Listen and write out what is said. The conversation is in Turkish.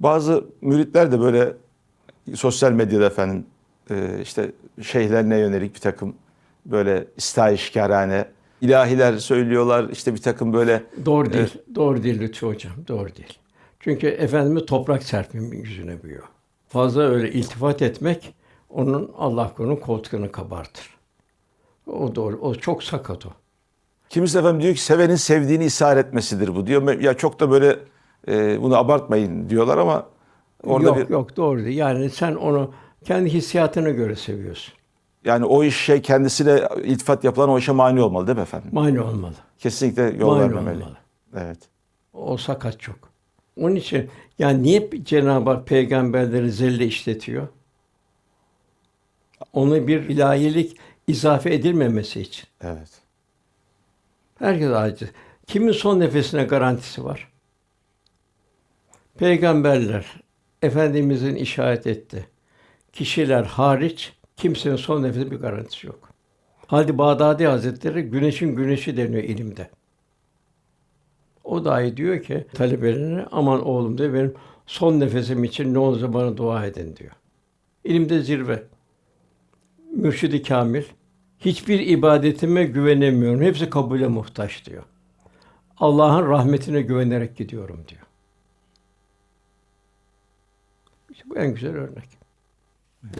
Bazı müritler de böyle sosyal medyada efendim e, işte şeyhlerine yönelik bir takım böyle istahişkarane ilahiler söylüyorlar. işte bir takım böyle Doğru değil. Doğru değil Lütfü Hocam. Doğru değil. Çünkü Efendimiz toprak serpmenin yüzüne büyüyor. Fazla öyle iltifat etmek onun Allah korusun koltuğunu kabartır. O doğru. O çok sakat o. kimisi efendim diyor ki sevenin sevdiğini ishar etmesidir bu diyor. Ya çok da böyle e, bunu abartmayın diyorlar ama orada yok bir yok doğru değil. Yani sen onu kendi hissiyatına göre seviyorsun. yani o iş şey kendisine iltifat yapılan o işe mani olmalı değil mi efendim? Mani olmalı. Kesinlikle yol Mani vermemeli. olmalı. Evet. O sakat çok. Onun için yani niye Cenab-ı Hak peygamberleri zelle işletiyor? Ona bir ilahilik izafe edilmemesi için. Evet. Herkes aciz. Kimin son nefesine garantisi var? Peygamberler, Efendimizin işaret etti. Kişiler hariç kimsenin son nefesi bir garantisi yok. Halid Bağdadi Hazretleri güneşin güneşi deniyor ilimde. O dahi diyor ki talebelerine aman oğlum diyor benim son nefesim için ne olursa bana dua edin diyor. İlimde zirve. Mürşidi Kamil hiçbir ibadetime güvenemiyorum. Hepsi kabule muhtaç diyor. Allah'ın rahmetine güvenerek gidiyorum diyor. Bu en güzel örnek.